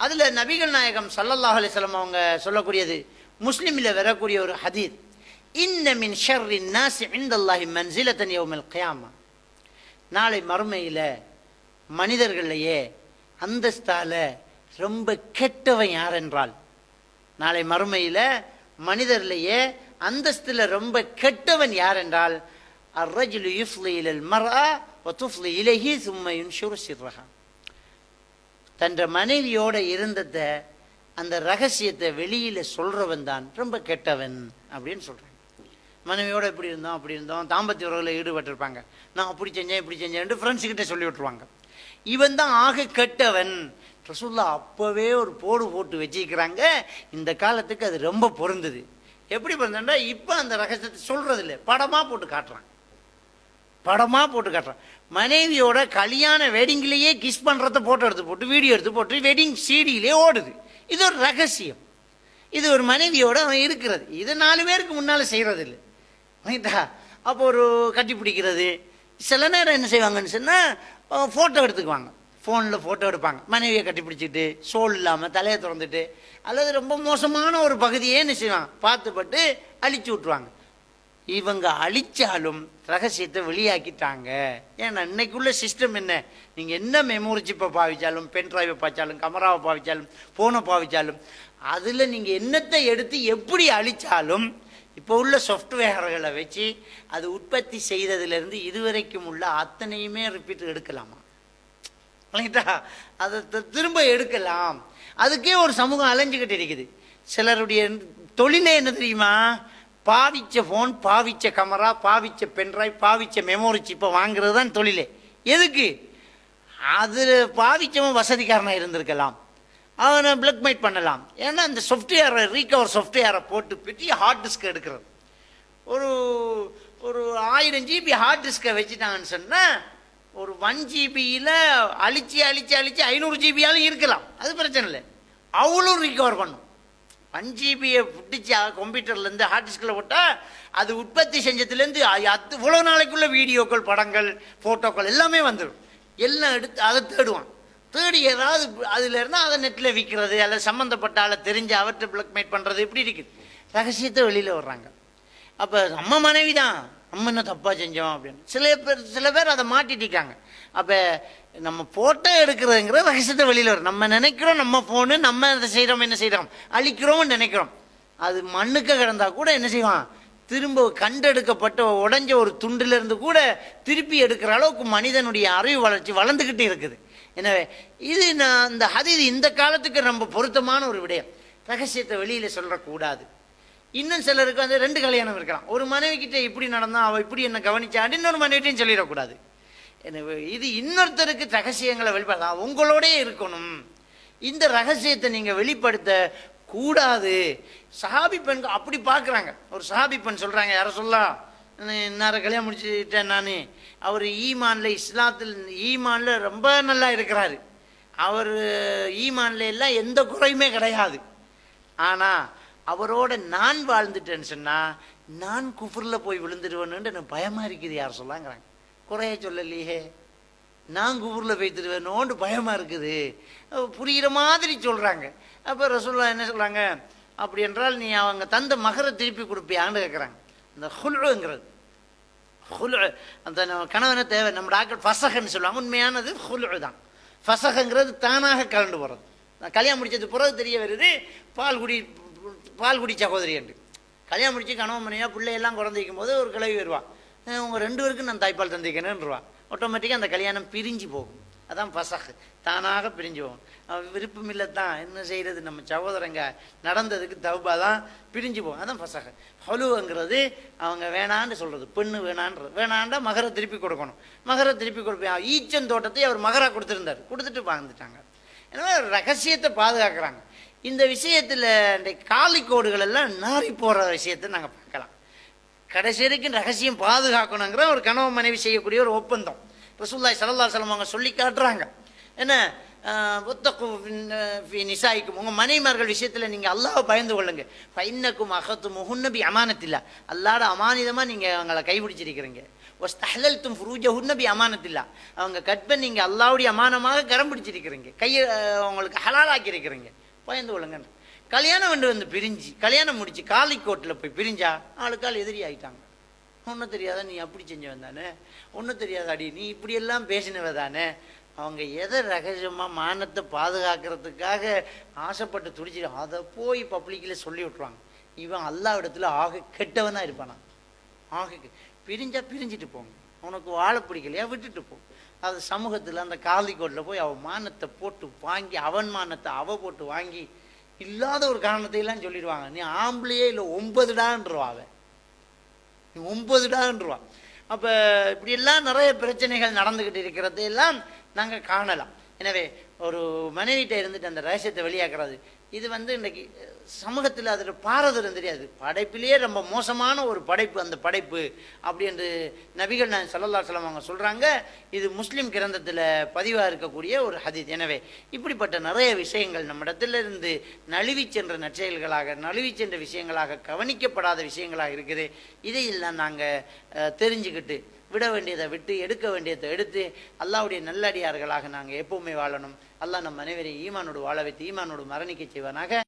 அதில் நபிகள் நாயகம் சல்லல்லாஹ் அலைஹி அவங்க சொல்லக்கூடியது முஸ்லீமில் வரக்கூடிய ஒரு ஹதீத். இன்ன மின் நாசி இந்தல்லாஹி மன்சிலத்தன் யௌமல் கயாமா. நாளை மறுமையில் மனிதர்களையே அந்தஸ்தால ரொம்ப கெட்டவன் யார் என்றால் நாளை மறுமையில் மனிதர்லையே அந்தஸ்தில் ரொம்ப கெட்டவன் யார் என்றால் அர்ரஜுலு யுஃப்லி இலல் மர்ஆ வ துஃப்லி இலைஹி சும்ம யுன்ஷுரு தன்ற மனைவியோட இருந்தத அந்த ரகசியத்தை வெளியில் சொல்கிறவன் தான். ரொம்ப கெட்டவன் அப்படின்னு சொல்கிறாங்க மனைவியோடு இப்படி இருந்தோம் அப்படி இருந்தோம். தாம்பத்திய உறவில் ஈடுபட்டிருப்பாங்க. நான் அப்படி செஞ்சேன் இப்படி செஞ்சேன் ஃப்ரெண்ட்ஸுக்கிட்ட சொல்லி விட்டுருவாங்க. இவன் தான் ஆக கெட்டவன். ரசூல்லா அப்போவே ஒரு போடு போட்டு வச்சிருக்கிறாங்க. இந்த காலத்துக்கு அது ரொம்ப பொருந்தது. எப்படி பொருந்தா இப்போ அந்த ரகசியத்தை சொல்கிறதில்ல படமாக போட்டு காட்டுறான். படமாக போட்டு காட்டுறான். மனைவியோட கல்யாண வெட்டிங்லேயே கிஸ் பண்ணுறத போட்டோ எடுத்து போட்டு வீடியோ எடுத்து போட்டு வெட்டிங் சீடியிலே ஓடுது. இது ஒரு ரகசியம். இது ஒரு மனைவியோட அவன் இருக்கிறது. இது நாலு பேருக்கு முன்னால் செய்கிறது இல்லை ரைட்டா அப்போ ஒரு கட்டி பிடிக்கிறது. சில நேரம் என்ன செய்வாங்கன்னு சொன்னால் ஃபோட்டோ எடுத்துக்குவாங்க. ஃபோனில் ஃபோட்டோ எடுப்பாங்க. மனைவியை கட்டி பிடிச்சிட்டு சோல் இல்லாமல் தலையை திறந்துட்டு அல்லது ரொம்ப மோசமான ஒரு பகுதியே என்ன செய்வாங்க பார்த்துப்பட்டு அழிச்சு விட்ருவாங்க இவங்க அழிச்சாலும் ரகசியத்தை வெளியாக்கிட்டாங்க. ஏன்னா இன்னைக்குள்ள சிஸ்டம் என்ன? நீங்கள் என்ன மெமோரி சிப்பை பாவிச்சாலும் பென் டிரைவை பாய்ச்சாலும் கமராவை பாவிச்சாலும் ஃபோனை பாவிச்சாலும் அதில் நீங்கள் என்னத்தை எடுத்து எப்படி அழிச்சாலும் இப்போ உள்ள சாஃப்ட்வேர்களை வச்சு அது உற்பத்தி செய்ததுலேருந்து இதுவரைக்கும் உள்ள அத்தனையுமே ரிப்பீட் எடுக்கலாமா? ரைட்டா அதை திரும்ப எடுக்கலாம். அதுக்கே ஒரு சமூகம் அலைஞ்சுக்கிட்டு இருக்குது. சிலருடைய தொழிலே என்ன தெரியுமா? பாவிச்ச ஃபோன் பாவிச்ச கமரா பாவிச்ச பென்ட்ரைவ் பாவிச்ச மெமோரி சிப்பை வாங்குறது தான் தொழிலே. எதுக்கு? அது பாவிச்சவன் வசதிக்காரனாக இருந்திருக்கலாம். அவனை பிளக்மெயிட் பண்ணலாம். ஏன்னா அந்த சாஃப்ட்வேரை ரீகவர் சாஃப்ட்வேரை போட்டு பெரிய ஹார்ட் டிஸ்க் எடுக்கிறது. ஒரு ஒரு ஆயிரம் ஜிபி ஹார்ட் டிஸ்கை வச்சுட்டாங்கன்னு சொன்னால் ஒரு ஒன் ஜிபியில் அழிச்சு அழிச்சு அழிச்சு ஐநூறு ஜிபியாலும் இருக்கலாம். அது பிரச்சனை இல்லை. அவ்வளோ ரிகவர் பண்ணும். ஒன் ஜிபியை பிடிச்சி கம்ப்யூட்டர்லேருந்து ஹார்ட் டிஸ்கில் போட்டால் அது உற்பத்தி செஞ்சதுலேருந்து அது இவ்வளோ நாளைக்குள்ள வீடியோக்கள் படங்கள் ஃபோட்டோக்கள் எல்லாமே வந்துடும் எல்லாம் எடுத்து அதை தேடுவான். தேடி ஏதாவது அதில் இருந்தால் அதை நெட்டில் விற்கிறது அதில் சம்மந்தப்பட்ட ஆளை தெரிஞ்சு அவர்கிட்ட பிளக்மேட் பண்ணுறது இப்படி இருக்குது. ரகசியத்தை வெளியில் வர்றாங்க. அப்போ நம்ம மனைவி தான் நம்ம என்ன தப்பாக செஞ்சோம் அப்படின்னு. சில பேர் சில பேர் அதை மாட்டிட்டிருக்காங்க. அப்போ நம்ம ஃபோட்டோ எடுக்கிறதுங்கிற ரகசியத்தை வெளியில் வரும். நம்ம நினைக்கிறோம் நம்ம ஃபோனு நம்ம அதை செய்கிறோம் என்ன செய்கிறோம் அழிக்கிறோம்னு நினைக்கிறோம். அது மண்ணுக்கு கிடந்தால் கூட என்ன செய்வான்? திரும்ப கண்டெடுக்கப்பட்ட உடஞ்ச ஒரு துண்டிலிருந்து கூட திருப்பி எடுக்கிற அளவுக்கு மனிதனுடைய அறிவு வளர்ச்சி வளர்ந்துக்கிட்டு இருக்குது. எனவே இது நான் இந்த ஹதீது இந்த காலத்துக்கு ரொம்ப பொருத்தமான ஒரு விடயம். ரகசியத்தை வெளியில் சொல்லக்கூடாது. இன்னும் சிலருக்கு வந்து ரெண்டு கல்யாணம் இருக்கலாம். ஒரு மனைவிக்கிட்ட இப்படி நடந்தா அவள் இப்படி என்ன கவனிச்சான்னு இன்னொரு மனைவிட்டையும் சொல்லிடக்கூடாது. எனவே இது இன்னொருத்தருக்கு ரகசியங்களை வெளிப்படுத்தலாம் உங்களோடயே இருக்கணும். இந்த ரகசியத்தை நீங்கள் வெளிப்படுத்த கூடாது. சஹாபி பெண்கள் அப்படி பார்க்குறாங்க. ஒரு சஹாபி பெண் சொல்கிறாங்க யார சொல்லலாம் இன்னார கல்யாணம் முடிச்சுட்டேன் நான். அவர் ஈமான்ல இஸ்லாத்தில் ஈமான்ல ரொம்ப நல்லா இருக்கிறாரு. அவர் ஈமான்ல எல்லாம் எந்த குறையுமே கிடையாது. ஆனால் அவரோட நான் வாழ்ந்துட்டேன்னு சொன்னால் நான் குஃபரில் போய் விழுந்துடுவேன்னு எனக்கு பயமாக இருக்குது யார் சொல்லாங்கிறாங்க. குறைய சொல்லலையே. நான் குபூரில் போய்த்துருவேனோண்டு பயமாக இருக்குது. புரிகிற மாதிரி சொல்கிறாங்க அப்போ ரசூல்லா என்ன சொல்கிறாங்க அப்படி என்றால் நீ அவங்க தந்த மகரை திருப்பி கொடுப்பியான்னு கேட்குறாங்க இந்த ஹுல்ங்கிறது ஹுலு அந்த கணவனை தேவை நம்ம டாக்டர் ஃபசகன்னு சொல்லுவாங்க. உண்மையானது ஹுலு தான். ஃபசகங்கிறது தானாக கலண்டு போகிறது நான் கல்யாணம் முடித்தது பிறகு தெரிய வருது பால் குடி பால் குடி சகோதரி என்று. கல்யாணம் முடிச்சு கணவன் மனையாக பிள்ளையெல்லாம் குழந்தைக்கும் போது ஒரு கிளவி வருவா. உங்கள் ரெண்டு பேருக்கும் நான் தாய்ப்பால் தந்திக்கிறேன்னுருவா ஆட்டோமேட்டிக்காக அந்த கல்யாணம் பிரிஞ்சு போகும். அதான் பசகு தானாக பிரிஞ்சு போகும். விருப்பம் இல்லை தான் என்ன செய்கிறது நம்ம சகோதரங்க நடந்ததுக்கு தவுபா தான் பிரிஞ்சு போகும். அதான் பசக ஹலுங்கிறது அவங்க வேணான்னு சொல்கிறது பெண்ணு வேணான்றது. வேணாண்டா மகரை திருப்பி கொடுக்கணும். மகரை திருப்பி கொடுப்பேன். ஈச்சன் தோட்டத்தை அவர் மகரா கொடுத்துருந்தார். கொடுத்துட்டு வாழ்ந்துட்டாங்க. எனவே ரகசியத்தை பாதுகாக்கிறாங்க. இந்த விஷயத்தில் இந்த காலிக்கோடுகள் எல்லாம் நாரி போகிற விஷயத்தை நாங்கள் பார்க்கலாம். கடைசி வரைக்கும் ரகசியம் பாதுகாக்கணுங்கிற ஒரு கனவு மனைவி செய்யக்கூடிய ஒரு ஒப்பந்தம். ரசூல்லாய் சல்லா சலம் அவங்க சொல்லி காட்டுறாங்க. என்ன? நிசாய்க்கும். உங்கள் மனைவிமார்கள் விஷயத்தில் நீங்கள் அல்லாவை பயந்து கொள்ளுங்க. பைன்னக்கும் அகத்து முகுன்னபி அமானத்தில்லா. அல்லாட அமானிதமாக நீங்கள் அவங்கள கைபிடிச்சிருக்கிறீங்க ஒஸ்தஹலல்தும் ஃபுரூஜஹுன்ன பி அமானத்தில்லா. அவங்க கட் நீங்கள் அல்லாவுடைய அமானமாக கரம் பிடிச்சிருக்கிறீங்க. கையை அவங்களுக்கு உங்களுக்கு பயந்து கொள்ளுங்கன்னு கல்யாணம் வந்து வந்து பிரிஞ்சு கல்யாணம் முடிச்சு காலிக்கோட்டில் போய் பிரிஞ்சா ஆளுக்கால் எதிரி ஆயிட்டாங்க. ஒன்றும் தெரியாதா நீ அப்படி செஞ்சவன் தானே? ஒன்றும் தெரியாதாடி நீ இப்படியெல்லாம் பேசினவ தானே? அவங்க எதை ரகசியமாக மானத்தை பாதுகாக்கிறதுக்காக ஆசைப்பட்டு துடிச்சிட்டு அதை போய் பப்ளிக்கில் சொல்லி விட்ருவாங்க இவன் எல்லா இடத்துல ஆக கெட்டவனாக இருப்பானா? ஆக கெ- பிரிஞ்சா பிரிஞ்சுட்டு போங்க. உனக்கு வாழ பிடிக்கலையா? விட்டுட்டு போ. அது சமூகத்தில் அந்த காலிக்கோட்டில் போய் அவன் மானத்தை போட்டு வாங்கி அவன் மானத்தை அவ போட்டு வாங்கி இல்லாத ஒரு காரணத்தையெல்லாம் சொல்லிடுவாங்க. நீ ஆம்பளையே இல்லை ஒன்பதுடான்றவா நீ ஒன்பதுடான்றவா. அப்போ இப்படியெல்லாம் நிறைய பிரச்சனைகள் நடந்துக்கிட்டு இருக்கிறது எல்லாம் நாங்கள் காணலாம். எனவே ஒரு மனைவிட்ட இருந்துட்டு அந்த ரகசியத்தை வெளியாக்குறது இது வந்து இன்றைக்கி சமூகத்தில் அதில் பாரதரும் தெரியாது. படைப்பிலேயே ரொம்ப மோசமான ஒரு படைப்பு அந்த படைப்பு அப்படி என்று நபிகள் நான் சல்லல்லா சொல்லம் அவங்க சொல்கிறாங்க இது முஸ்லீம் கிரந்தத்தில் பதிவாக இருக்கக்கூடிய ஒரு ஹதீத் எனவே இப்படிப்பட்ட நிறைய விஷயங்கள் நம்மிடத்திலிருந்து நழுவி சென்ற நற்செயல்களாக நழுவி சென்ற விஷயங்களாக கவனிக்கப்படாத விஷயங்களாக இருக்குது. இதையெல்லாம் நாங்கள் தெரிஞ்சுக்கிட்டு விட வேண்டியதை விட்டு எடுக்க வேண்டியதை எடுத்து அல்லாவுடைய நல்லடியார்களாக நாங்கள் எப்பவுமே வாழணும். அல்லாஹ் நம் அனைவரையும் ஈமானோடு வாழ வைத்து ஈமானோடு மரணிக்க செய்வானாக.